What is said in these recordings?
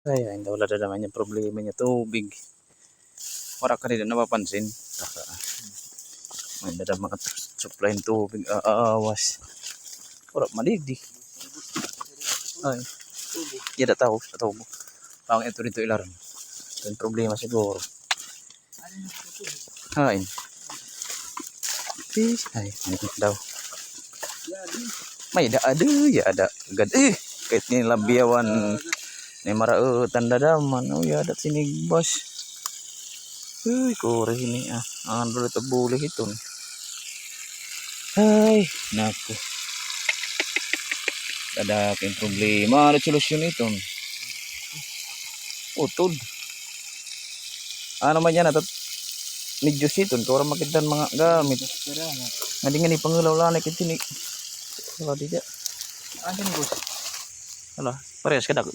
Ay, ay, wala na naman yung problema niya. Tubig. Wala ka rin napapansin. Saka, may na mga supply ng tubig. Aawas. Wala, malidi. Ay. Yan na tao. Tao mo. Pang ito rito ilaran. Ito yung problema siguro. Hain. Fish. Ay, ano daw. May da ada ya ada gad eh kahit ni labiawan ni marao tanda daman oh ya ada sini bos Uy, kore sini ah. Ang dulu boleh itu. Ay, naku. Ada yung problema, ada solusyon ito. Utod. Ano man yan, atat medyo siton, kaya makitan mga gamit. Nga di nga ni pangulaw lang na kitini. Wala di dya. Ano ni? Wala, parehas ka dako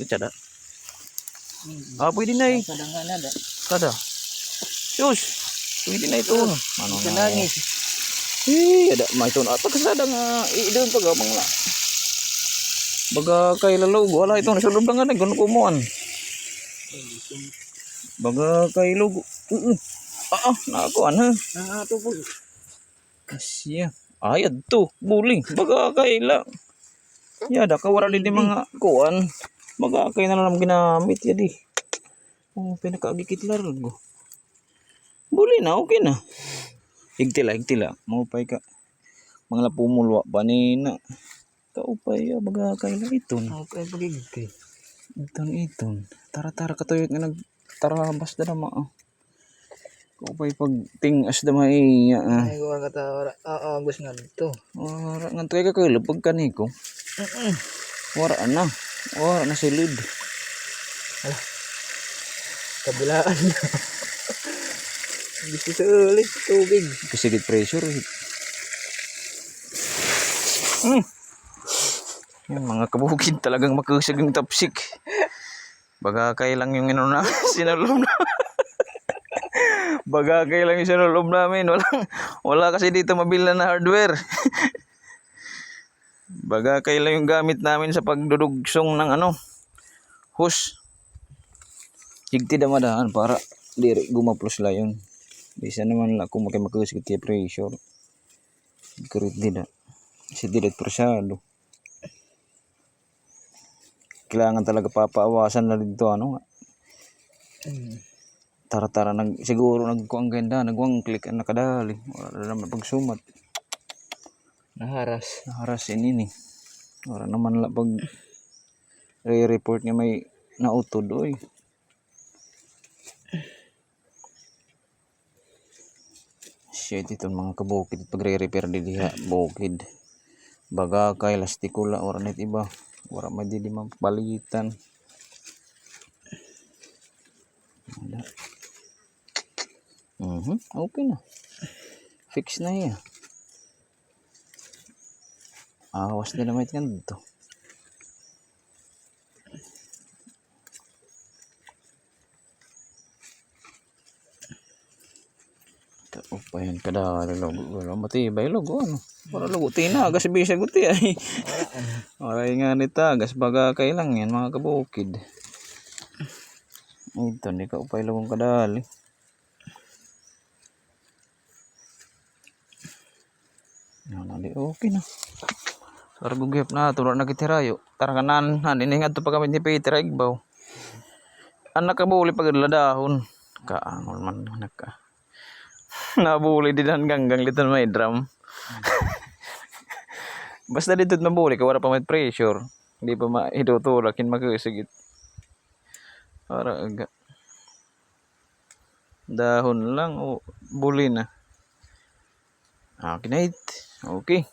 Ah, pwede na eh. Kadangan na da. Kada. Yus, pwede na ito. Ano na? langit. Eh, ada may ito na. Pagkasada nga, i-doon pag abang na. Baga kay lalog, wala ito. Nasulog na nga na, gano'n kumuan. Baga kay logo. Uh, uh. Ah, ah, nakakuan ha. Ah, ito boss. Asya. Ayad to, buling. Baga kay la. Yada, kawara din mga kuan. Baga kay na lang ginamit yadi. Oh, pinakagikit largo. Buli na, okay na. Higtila, higtila. Maupay ka. Mga lapumulwa pa ni na. Kaupay, ah, baga kay la iton. Okay, pagigigay. Iton, iton. Tara-tara katuyot nga nag tarabas na naman. Ah. Kaupay pag tingas na maiya. Ah. Ay, ko kata ora. Ah, ah, gusto nga dito. Wara nga to kay kakulupag kaniko. Wara na. Wara na silid. Kabilaan na. Gusto sa ulit. Tubig. Kasigit pressure. Hmm. Yung mga kabukid talagang makusag yung tapsik. Baga kay lang yung ano na sinulom na. Baga kay lang yung sinulom namin. Wala, wala kasi dito mabila na hardware. Baga kay lang yung gamit namin sa pagdudugsong ng ano hose. Higti damadaan para diri gumaplos la yun. Bisa naman lang kung makimakusag kay pressure. Karit din na. Kasi direct pressado. Kailangan talaga papaawasan na dito ano nga. Tara-tara nag siguro nagkuang ganda, nagwang click ang nakadali. Wala na naman pagsumat. Naharas. Naharas ini ni. Wala naman la pag re-report niya may nautod oy. Shit ito mga kabukid pag re-repair di diha bukid. Baga kay lastikula ora net iba. Ora may di mapalitan. Wala. Mhm, okay na. Fix na yan. Awas din naman ito dito. Upa yan kada logo wala matibay logo ano. Para logo tina gas bisa guti ay. Oray nga nita gas baga kailang yan mga kabukid. Ito ni ka upay logong kadali. Yan ali okay na. Sargo gip na tulad na kitirayo. Tara kanan han ini nga to pagkamit ni Peter Igbaw. Anak ka buli pag ladahon. Kaangol man naka. Nabuli din ang ganggang litan may drum. Basta dito mabuli ka wala pa may pressure. Hindi pa maidutulak kin magsigit. Para aga. Dahon lang o buli na. Okay it. Okay.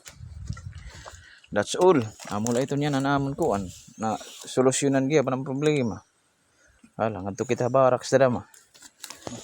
That's all. Amula ito niya na naman kuan na solusyonan giya pa ng problema. Hala, ngadto kita baraks sa dama.